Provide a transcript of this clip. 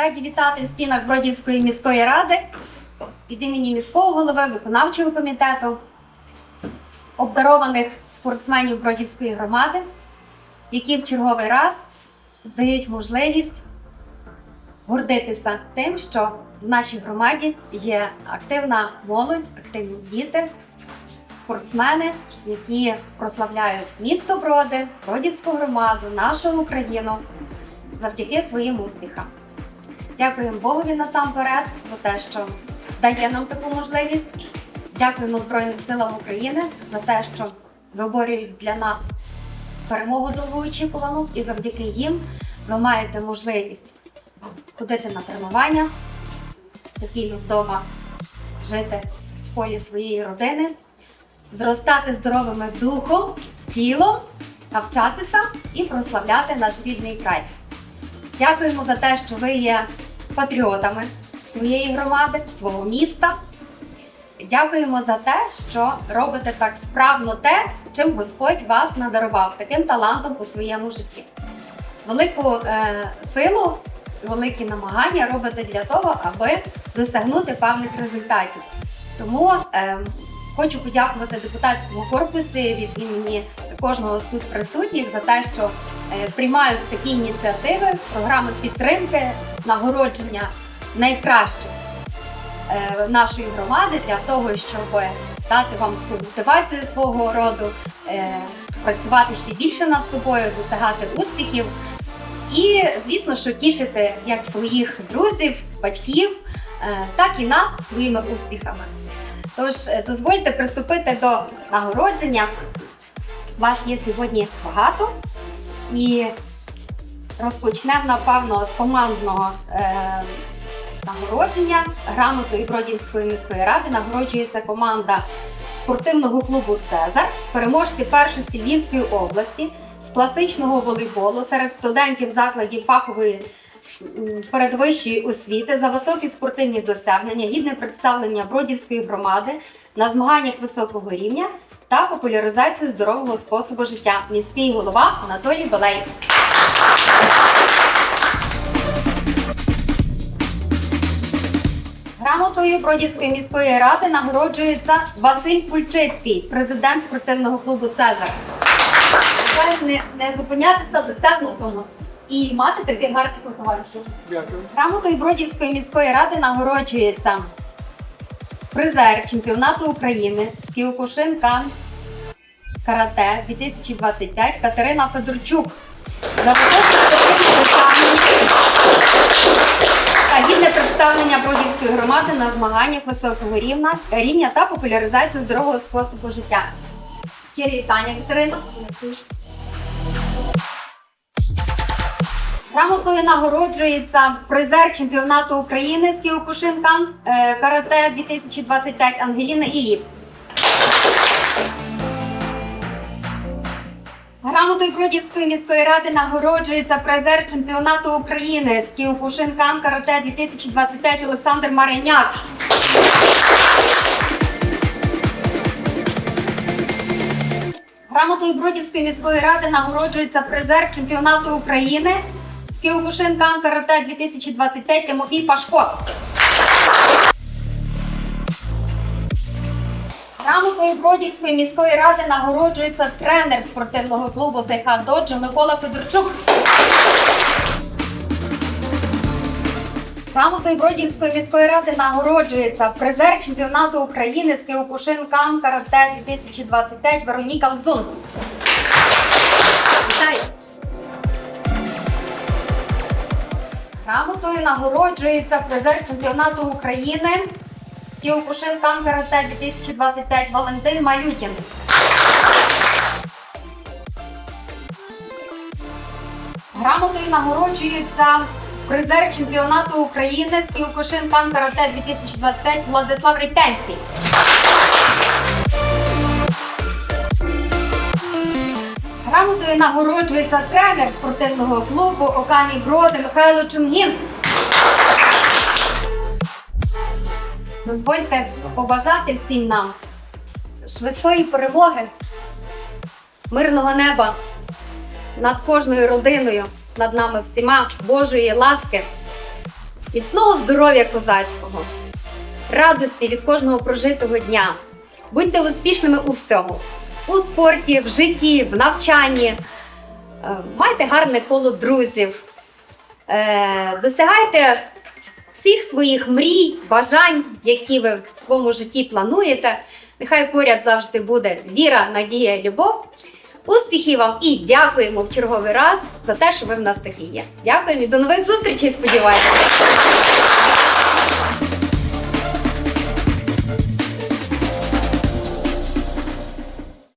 Раді вітати в стінах Бродівської міської ради від імені міського голови, виконавчого комітету, обдарованих спортсменів Бродівської громади, які в черговий раз дають можливість гордитися тим, що в нашій громаді є активна молодь, активні діти, спортсмени, які прославляють місто Броди, Бродівську громаду, нашу Україну завдяки своїм успіхам. Дякуємо Богові насамперед за те, що дає нам таку можливість. Дякуємо Збройним силам України за те, що виборюють для нас перемогу довгоочікувану, і завдяки їм ви маєте можливість ходити на тренування, спокійно вдома жити в полі своєї родини, зростати здоровими духом, тілом, навчатися і прославляти наш рідний край. Дякуємо за те, що ви є патріотами своєї громади, свого міста. Дякуємо за те, що робите так справно те, чим Господь вас надарував, таким талантом у своєму житті. Велику е, силу, великі намагання робите для того, аби досягнути певних результатів. Тому е, хочу подякувати депутатському корпусі від імені кожного з тут присутніх за те, що приймають такі ініціативи, програми підтримки, нагородження найкращих е, нашої громади для того, щоб дати вам мотивацію свого роду, е, працювати ще більше над собою, досягати успіхів. І, звісно, що тішити як своїх друзів, батьків, е, так і нас своїми успіхами. Тож е, дозвольте приступити до нагородження. Вас є сьогодні багато і розпочнемо, напевно, з командного е, нагородження. Грамотою Бродівської міської ради нагороджується команда спортивного клубу Цезар, переможці першості Львівської області з класичного волейболу серед студентів закладів фахової передвищої освіти за високі спортивні досягнення, гідне представлення Бродівської громади на змаганнях високого рівня та популяризацію здорового способу життя. Міський голова Анатолій Балей. Грамотою Бродівської міської ради нагороджується Василь Кульчицький, президент спортивного клубу Цезар. Не, не зупинятися досягнутому і мати таких гарних товаришів. Дякую. Грамотою Бродівської міської ради нагороджується призер чемпіонату України з Кіокушин Кан Карате 2025 Катерина Федорчук. За високі та гідне представлення Бродівської громади на змаганнях високого рівня, рівня та популяризацію здорового способу життя. Щирі вітання, Катерина. Грамотою нагороджується призер чемпіонату України з Кіокушинкан е, Карате 2025 Ангеліна Іліп. Грамотою Бродівської міської ради нагороджується призер чемпіонату України з Кіокушинкан Карате 2025 Олександр Мариняк. Грамотою Бродівської міської ради нагороджується призер чемпіонату України з Кіокушинкан Карате 2025 Тимофій Пашко. Грамотою Бродівської міської ради нагороджується тренер спортивного клубу Сайха Доджо Микола Федорчук. Грамотою Бродівської міської ради нагороджується призер чемпіонату України з Кіокушин Карате 2025 Вероніка Лзун. Вітаю! Грамотою нагороджується призер чемпіонату України з Кіокушин Кан Карате 2025 Валентин Малютін. Грамотою нагороджується призер чемпіонату України з Кіокушин Кан Карате 2025 Владислав Ріпянський. Грамотою нагороджується тренер спортивного клубу Окамі Броди Михайло Чунгін. Дозвольте побажати всім нам швидкої перемоги, мирного неба над кожною родиною, над нами всіма, Божої ласки, міцного здоров'я козацького, радості від кожного прожитого дня. Будьте успішними у всьому. У спорті, в житті, в навчанні. Е, Майте гарне коло друзів. Е, Досягайте всіх своїх мрій, бажань, які ви в своєму житті плануєте. Нехай поряд завжди буде віра, надія, любов. Успіхів вам і дякуємо в черговий раз за те, що ви в нас такі є. Дякуємо і до нових зустрічей, сподіваюся.